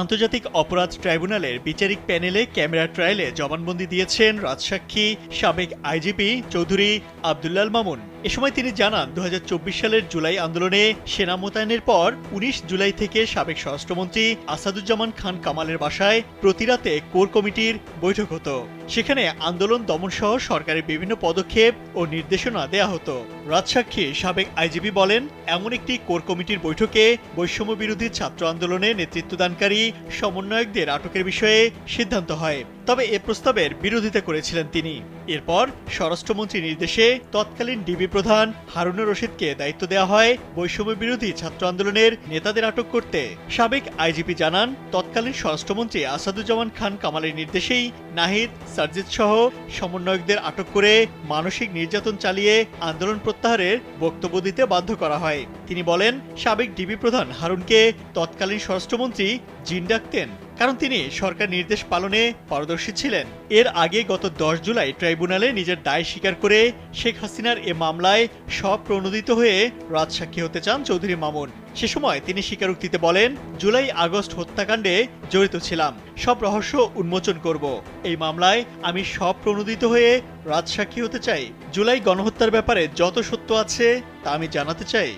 আন্তর্জাতিক অপরাধ ট্রাইব্যুনালের বিচারিক প্যানেলে ক্যামেরা ট্রায়ালে জবানবন্দি দিয়েছেন রাজসাক্ষী সাবেক আইজিপি চৌধুরী আবদুল্লাল মামুন। এ সময় তিনি জানান দু হাজার চব্বিশ সালের জুলাই আন্দোলনে সেনা মোতায়েনের পর উনিশ জুলাই থেকে সাবেক স্বরাষ্ট্রমন্ত্রী আসাদুজ্জামান খান কামালের বাসায় প্রতিরাতে কোর কমিটির বৈঠক হতো। সেখানে আন্দোলন দমন সহ সরকারের বিভিন্ন পদক্ষেপ ও নির্দেশনা দেয়া হতো। রাজসাক্ষী সাবেক আইজিবি বলেন, এমন একটি কোর কমিটির বৈঠকে বৈষম্য বিরোধী ছাত্র আন্দোলনে নেতৃত্বদানকারী সমন্বয়কদের আটকের বিষয়ে সিদ্ধান্ত হয়। তবে এ প্রস্তাবের বিরোধিতা করেছিলেন তিনি। এরপর স্বরাষ্ট্রমন্ত্রীর নির্দেশে তৎকালীন ডিবি প্রধান হারুনুর রশিদকে দায়িত্ব দেওয়া হয় বৈষম্য বিরোধী ছাত্র আন্দোলনের নেতাদের আটক করতে। সাবেক আইজিপি জানান, তৎকালীন স্বরাষ্ট্রমন্ত্রী আসাদুজ্জামান খান কামালের নির্দেশেই নাহিদ সার্জিত সহ সমন্বয়কদের আটক করে মানসিক নির্যাতন চালিয়ে আন্দোলন প্রত্যাহারের বক্তব্য দিতে বাধ্য করা হয়। তিনি বলেন, সাবেক ডিবি প্রধান হারুনকে তৎকালীন স্বরাষ্ট্রমন্ত্রী জিন ডাকতেন। কারণ তিনি সরকার নির্দেশ পালনে পারদর্শী ছিলেন। এর আগে গত দশ জুলাই ট্রাইব্যুনালে নিজের দায় স্বীকার করে শেখ হাসিনার এ মামলায় স্বপ্রণোদিত হয়ে রাজসাক্ষী হতে চান চৌধুরী মামুন। সে সময় তিনি স্বীকারোক্তিতে বলেন, জুলাই, আগস্ট হত্যাকাণ্ডে জড়িত ছিলাম। সব রহস্য উন্মোচন করব। এই মামলায় আমি স্বপ্রণোদিত হয়ে রাজসাক্ষী হতে চাই। জুলাই গণহত্যার ব্যাপারে যত সত্য আছে তা আমি জানাতে চাই।